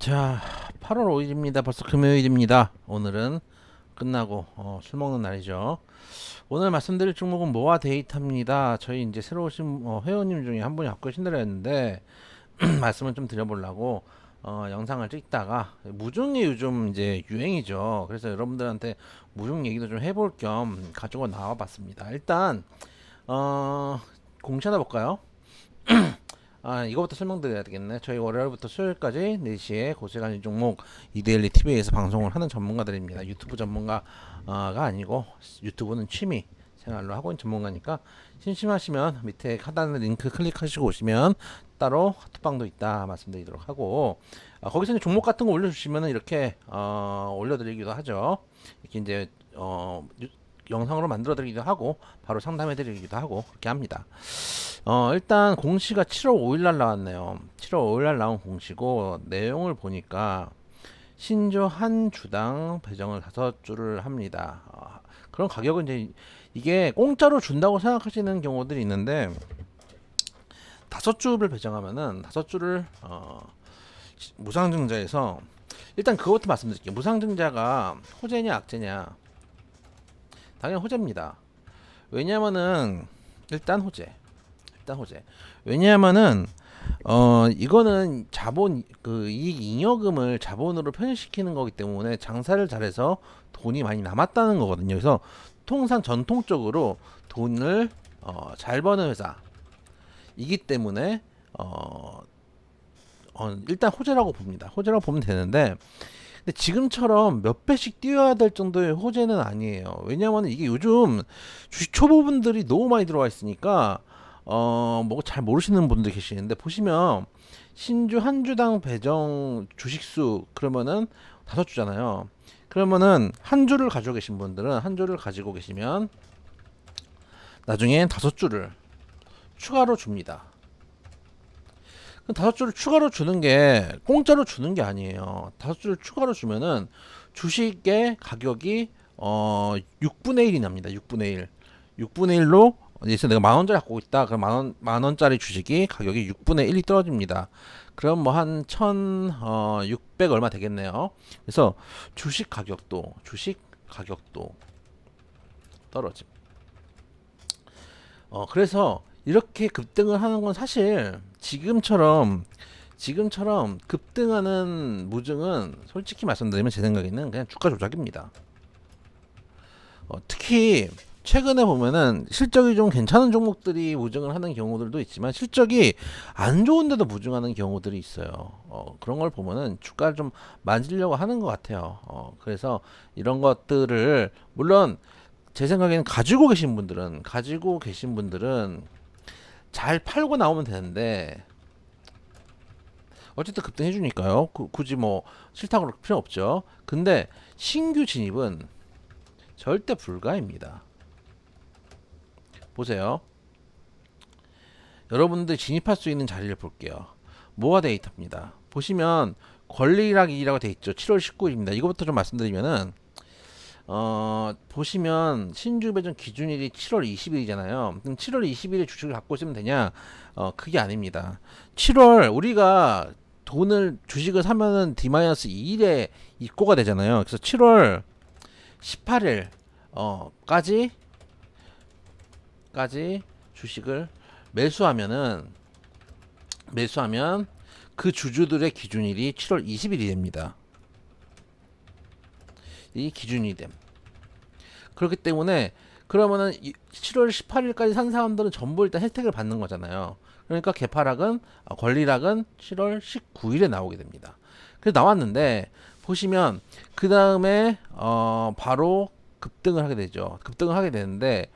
자, 8월 5일입니다. 벌써 금요일입니다. 오늘은 끝나고 어, 술 먹는 날이죠. 오늘 말씀드릴 종목은 모아 데이터입니다. 저희 이제 새로 오신 어, 회원님 중에 한 분이 갖고 계신다고 했는데 말씀을 좀 드려보려고 어, 영상을 찍다가 무중이 요즘 이제 유행이죠. 그래서 여러분들한테 무중 얘기도 좀 해볼 겸 가지고 나와봤습니다. 일단 어, 공시 하나 볼까요? 아 이거부터 설명드려야 되겠네. 저희 월요일부터 수요일까지 4시에 고세관리 종목 이데일리 TV에서 방송을 하는 전문가들입니다. 유튜브 전문가가 아니고 유튜브는 취미 생활로 하고 있는 전문가니까 심심하시면 밑에 하단의 링크 클릭하시고 오시면 따로 카톡방도 있다 말씀드리도록 하고 아, 거기서 종목 같은 거 올려주시면 이렇게 어, 올려드리기도 하죠. 이렇게 이제 어, 유- 영상으로 만들어 드리기도 하고 바로 상담해 드리기도 하고 그렇게 합니다. 어, 일단 공시가 7월 5일 날 나왔네요. 7월 5일 날 나온 공시고 내용을 보니까 신조 한 주당 배정을 다섯 주를 합니다. 어, 그런 가격은 이제 이게 공짜로 준다고 생각하시는 경우들이 있는데 다섯 주를 배정하면은 다섯 주를 어, 시- 무상증자에서 일단 그것부터 말씀드릴게요. 무상증자가 호재냐 악재냐 당연히 호재입니다. 왜냐면은 일단 호재. 일단 호재. 왜냐하면은 어 이거는 자본 그 이익 잉여금을 자본으로 편입시키는 거기 때문에 장사를 잘해서 돈이 많이 남았다는 거거든요. 그래서 통상 전통적으로 돈을 어, 잘 버는 회사이기 때문에 어, 어 일단 호재라고 봅니다. 호재라고 보면 되는데 근데 지금처럼 몇 배씩 뛰어야 될 정도의 호재는 아니에요. 왜냐하면 이게 요즘 주식 초보분들이 너무 많이 들어와 있으니까 어, 뭐 잘 모르시는 분들 계시는데 보시면 신주 한 주당 배정 주식수 그러면은 다섯 주잖아요. 그러면은 한 주를 가지고 계신 분들은 한 주를 가지고 계시면 나중에 다섯 주를 추가로 줍니다. 그 다섯 주를 추가로 주는 게 공짜로 주는 게 아니에요. 다섯 주를 추가로 주면은 주식의 가격이 어 6분의 1이 납니다. 6분의 1. 6분의 1로 예를 내가 만 원짜리 갖고 있다. 그럼 만 원, 만 원짜리 주식이 가격이 6분의 1이 떨어집니다. 그럼 뭐한 천, 어, 600 얼마 되겠네요. 그래서 주식 가격도, 주식 가격도 떨어짐. 어, 그래서 이렇게 급등을 하는 건 사실 지금처럼 지금처럼 급등하는 무증은 솔직히 말씀드리면 제 생각에는 그냥 주가 조작입니다. 어, 특히 최근에 보면은 실적이 좀 괜찮은 종목들이 무증을 하는 경우들도 있지만 실적이 안 좋은데도 무증하는 경우들이 있어요. 어, 그런 걸 보면은 주가를 좀 만지려고 하는 것 같아요. 어, 그래서 이런 것들을 물론 제 생각에는 가지고 계신 분들은 가지고 계신 분들은 잘 팔고 나오면 되는데 어쨌든 급등해 주니까요. 그, 굳이 뭐 싫다고 그럴 필요 없죠. 근데 신규 진입은 절대 불가입니다. 보세요. 여러분들 진입할 수 있는 자리를 볼게요. 모아 데이터입니다. 보시면 권리락이라고 돼 있죠. 7월 19일입니다. 이거부터 좀 말씀드리면은 어, 보시면 신주 배정 기준일이 7월 20일이잖아요. 그럼 7월 20일에 주식을 갖고 있으면 되냐? 어, 그게 아닙니다. 7월 우리가 돈을 주식을 사면은 D-2일에 입고가 되잖아요. 그래서 7월 18일 어 까지 까지 주식을 매수하면은 매수하면 그 주주들의 기준일이 7월 20일이 됩니다. 이 기준이 됨. 그렇기 때문에 그러면은 이 7월 18일까지 산 사람들은 전부 일단 혜택을 받는 거잖아요. 그러니까 개파락은 아, 권리락은 7월 19일에 나오게 됩니다. 그래서 나왔는데 보시면 그 다음에 어 바로 급등을 하게 되죠. 급등을 하게 되는데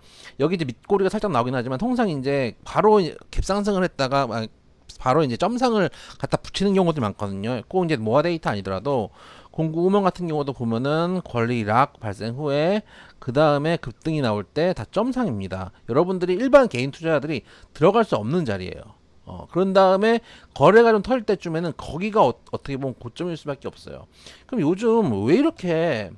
여기 이제 밑꼬리가 살짝 나오긴 하지만 통상 이제 바로 갭상승을 했다가 막 바로 이제 점상을 갖다 붙이는 경우도 많거든요. 꼭 이제 모아 데이터 아니더라도 공구 음원 같은 경우도 보면은 권리락 발생 후에 그 다음에 급등이 나올 때 다 점상입니다. 여러분들이 일반 개인 투자자들이 들어갈 수 없는 자리예요. 어, 그런 다음에 거래가 좀 털 때쯤에는 거기가 어, 떻게 보면 고점일 수밖에 없어요. 그럼 요즘 왜 이렇게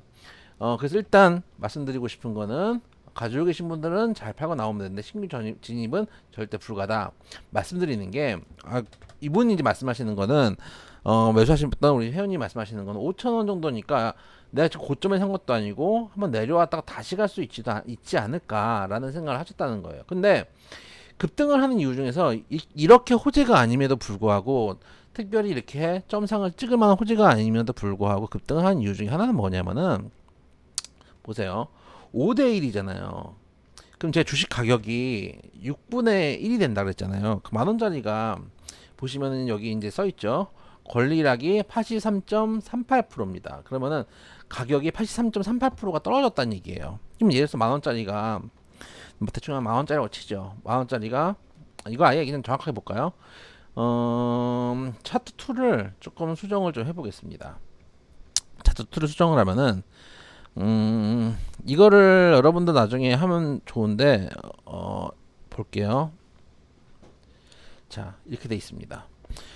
어, 그래서 일단 말씀드리고 싶은 거는 가지고 계신 분들은 잘 팔고 나오면 되는데 신규 전입, 진입 은 절대 불가다. 말씀드리는 게 아, 이분이 이제 말씀하시는 거는 어, 매수하셨던 우리 회원님 말씀하시는 건 5천 원 정도니까 내가 지금 고점에 산 것도 아니고 한번 내려왔다가 다시 갈 수 있지도 않- 있지 않을까라는 생각을 하셨다는 거예요. 근데 급등을 하는 이유 중에서 이, 렇게 호재가 아님에도 불구하고 특별히 이렇게 점상을 찍을 만한 호재가 아님에도 불구하고 급등을 하는 이유 중에 하나는 뭐냐면은 보세요. 5대 1이잖아요. 그럼 제 주식 가격이 6분의 1이 된다 그랬잖아요. 그 만 원짜리가 보시면은 여기 이제 써 있죠. 권리락이 83.38%입니다. 그러면은 가격이 83.38%가 떨어졌다는 얘기예요. 그럼 예를 들어서 만 원짜리가 뭐 대충 한 만 원짜리라고 치죠. 만 원짜리가 이거 아예 그냥 정확하게 볼까요? 어, 차트 2를 조금 수정을 좀 해보겠습니다. 차트 2를 수정을 하면은 음, 이거를 여러분도 나중에 하면 좋은데 어, 볼게요. 자, 이렇게 돼 있습니다.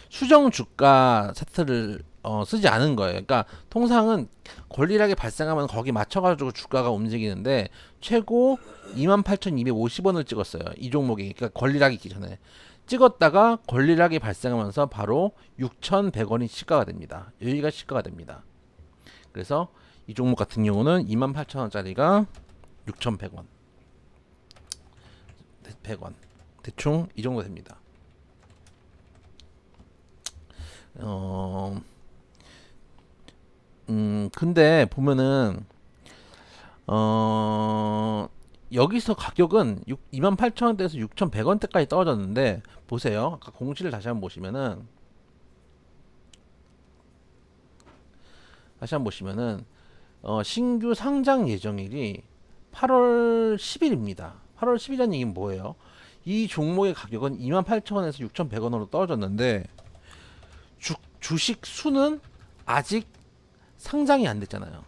수정 주가 차트를 어, 쓰지 않은 거예요. 그러니까 통상은 권리락이 발생하면 거기 맞춰가지고 주가가 움직이는데 최고 28,250원을 찍었어요. 이 종목이 그러니까 권리락이 있기 전에 찍었다가 권리락이 발생하면서 바로 6,100원이 시가가 됩니다. 여기가 시가가 됩니다. 그래서 이 종목 같은 경우는 28,000원짜리가 6,100원. 100원. 대충 이 정도 됩니다. 어, 음, 근데 보면은, 어, 여기서 가격은 6, 28,000원대에서 6,100원대까지 떨어졌는데, 보세요. 아까 공시를 다시 한번 보시면은, 다시 한번 보시면은, 어, 신규 상장 예정일이 8월 10일입니다. 8월 10일이라는 얘기는 뭐예요? 이 종목의 가격은 28,000원에서 6,100원으로 떨어졌는데, 주, 주식 수는 아직 상장이 안 됐잖아요.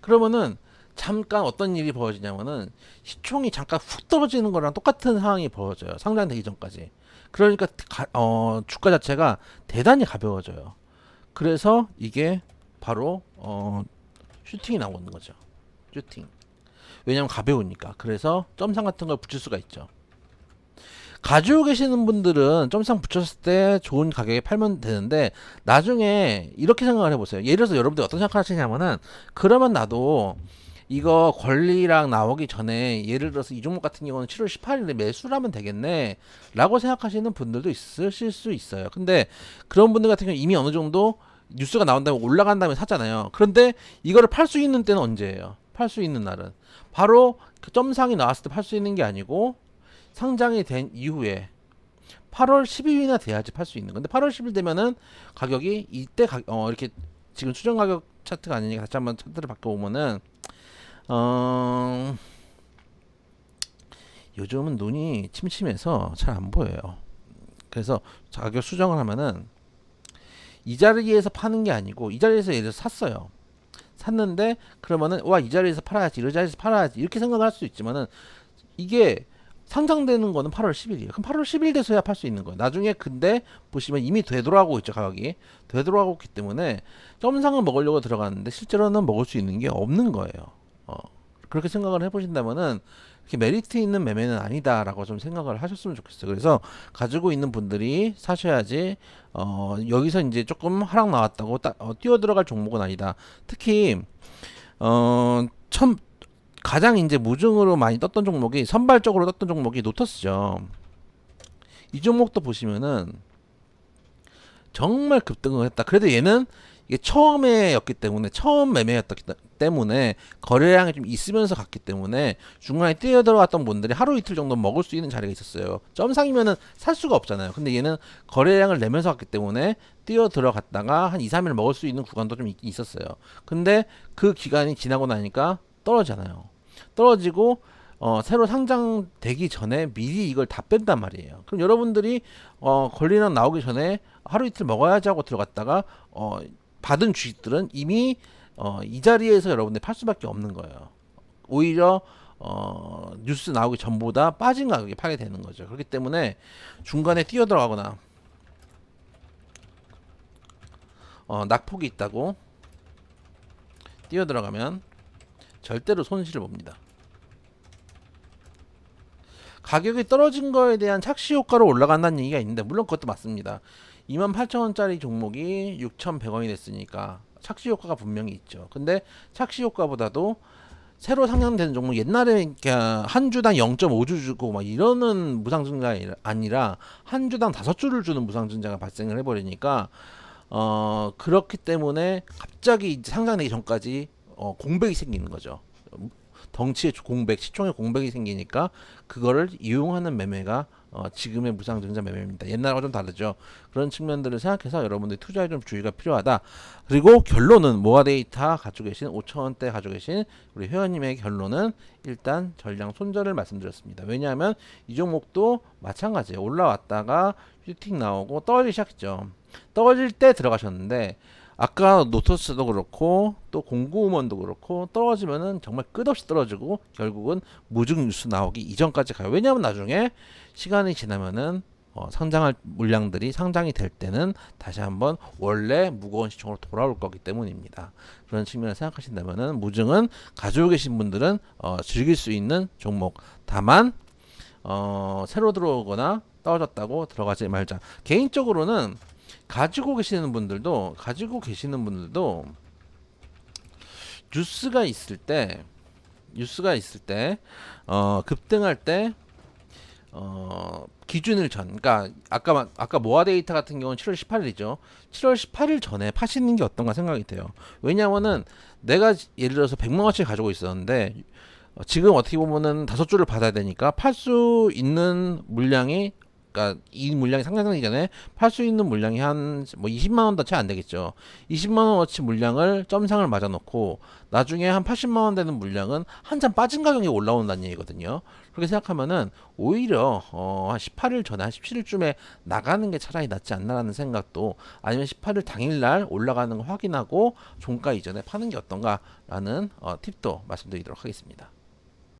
그러면은 잠깐 어떤 일이 벌어지냐면은 시총이 잠깐 훅 떨어지는 거랑 똑같은 상황이 벌어져요. 상장되기 전까지. 그러니까 가, 어, 주가 자체가 대단히 가벼워져요. 그래서 이게 바로 어, 슈팅이 나오는 거죠. 슈팅. 왜냐면 가벼우니까. 그래서 점상 같은 걸 붙일 수가 있죠. 가지고 계시는 분들은 점상 붙였을 때 좋은 가격에 팔면 되는데 나중에 이렇게 생각을 해보세요. 예를 들어서 여러분들 어떤 생각을 하시냐면은 그러면 나도 이거 권리랑 나오기 전에 예를 들어서 이 종목 같은 경우는 7월 18일에 매수를 하면 되겠네 라고 생각하시는 분들도 있으실 수 있어요. 근데 그런 분들 같은 경우 이미 어느 정도 뉴스가 나온 다음에 올라간 다음에 샀잖아요. 그런데 이거를 팔 수 있는 때는 언제예요? 팔 수 있는 날은 바로 그 점상이 나왔을 때 팔 수 있는 게 아니고 상장이 된 이후에 8월 10일이나 돼야지 팔 수 있는 건데 8월 10일 되면은 가격이 이때 가, 어 이렇게 지금 수정 가격 차트가 아니니까 다시 한번 차트를 바꿔 보면은 어 요즘은 눈이 침침해서 잘 안 보여요. 그래서 가격 수정을 하면은 이 자리에서 파는 게 아니고 이 자리에서 예를 들어 샀어요. 샀는데 그러면은 와 이 자리에서 팔아야지 이 자리에서 팔아야지 이렇게 생각을 할수 있지만은 이게 상장되는 거는 8월 10일이에요. 그럼 8월 10일 돼서야 팔 수 있는 거예요. 나중에 근데 보시면 이미 되돌아가고 있죠 가격이 되돌아가고 있기 때문에 점상을 먹으려고 들어갔는데 실제로는 먹을 수 있는 게 없는 거예요. 어, 그렇게 생각을 해보신다면은 이렇게 메리트 있는 매매는 아니다라고 좀 생각을 하셨으면 좋겠어요. 그래서 가지고 있는 분들이 사셔야지 어, 여기서 이제 조금 하락 나왔다고 딱 어, 뛰어 들어갈 종목은 아니다. 특히 어, 첨 가장 이제 무증으로 많이 떴던 종목이 선발적으로 떴던 종목이 노터스죠. 이 종목도 보시면은 정말 급등을 했다. 그래도 얘는 이게 처음에였기 때문에 처음 매매였기 때문에 거래량이 좀 있으면서 갔기 때문에 중간에 뛰어 들어갔던 분들이 하루 이틀 정도 먹을 수 있는 자리가 있었어요. 점상이면은 살 수가 없잖아요. 근데 얘는 거래량을 내면서 갔기 때문에 뛰어 들어갔다가 한 2, 3일 먹을 수 있는 구간도 좀 있었어요. 근데 그 기간이 지나고 나니까 떨어지잖아요. 떨어지고 어, 새로 상장되기 전에 미리 이걸 다 뺀단 말이에요. 그럼 여러분들이 어, 권리랑 나오기 전에 하루 이틀 먹어야지 하고 들어갔다가 어, 받은 주식들은 이미 어, 이 자리에서 여러분들 팔 수밖에 없는 거예요. 오히려 어, 뉴스 나오기 전보다 빠진 가격에 팔게 되는 거죠. 그렇기 때문에 중간에 뛰어 들어가거나 어, 낙폭이 있다고 뛰어 들어가면 절대로 손실을 봅니다. 가격이 떨어진 거에 대한 착시 효과로 올라간다는 얘기가 있는데 물론 그것도 맞습니다. 28,000원짜리 종목이 6,100원이 됐으니까 착시 효과가 분명히 있죠. 근데 착시 효과보다도 새로 상장되는 종목 옛날에 한 주당 0.5주 주고 막 이러는 무상증자가 아니라 한 주당 다섯 주를 주는 무상증자가 발생을 해버리니까 어 그렇기 때문에 갑자기 상장되기 전까지 어 공백이 생기는 거죠. 덩치의 공백, 시총의 공백이 생기니까 그거를 이용하는 매매가 어, 지금의 무상증자 매매입니다. 옛날과 좀 다르죠. 그런 측면들을 생각해서 여러분들이 투자에 좀 주의가 필요하다. 그리고 결론은 모아 데이터 가지고 계신 5천원대 가지고 계신 우리 회원님의 결론은 일단 전량 손절을 말씀드렸습니다. 왜냐하면 이 종목도 마찬가지예요. 올라왔다가 슈팅 나오고 떨어지기 시작했죠. 떨어질 때 들어가셨는데 아까 노토스도 그렇고 또 공구음원도 그렇고 떨어지면은 정말 끝없이 떨어지고 결국은 무증 뉴스 나오기 이전까지 가요. 왜냐하면 나중에 시간이 지나면은 어, 상장할 물량들이 상장이 될 때는 다시 한번 원래 무거운 시총으로 돌아올 거기 때문입니다. 그런 측면을 생각하신다면은 무증은 가지고 계신 분들은 어, 즐길 수 있는 종목. 다만 어, 새로 들어오거나 떨어졌다고 들어가지 말자. 개인적으로는 가지고 계시는 분들도 가지고 계시는 분들도 뉴스가 있을 때 뉴스가 있을 때 어, 급등할 때 어, 기준을 전, 그러니까 아까 마- 아까 모아 데이터 같은 경우는 7월 18일이죠. 7월 18일 전에 파시는 게 어떤가 생각이 돼요. 왜냐하면은 내가 예를 들어서 100만 원치 가지고 있었는데 어, 지금 어떻게 보면은 다섯 주를 받아야 되니까 팔 수 있는 물량이 그러니까 이 물량이 상장되기 전에 팔 수 있는 물량이 한 뭐 20만 원도 채 안 되겠죠. 20만 원어치 물량을 점상을 맞아 놓고 나중에 한 80만 원 되는 물량은 한참 빠진 가격이 올라온다는 얘기거든요. 그렇게 생각하면은 오히려 어, 한 18일 전에 한 17일쯤에 나가는 게 차라리 낫지 않나라는 생각도 아니면 18일 당일날 올라가는 거 확인하고 종가 이전에 파는 게 어떤가라는 어, 팁도 말씀드리도록 하겠습니다.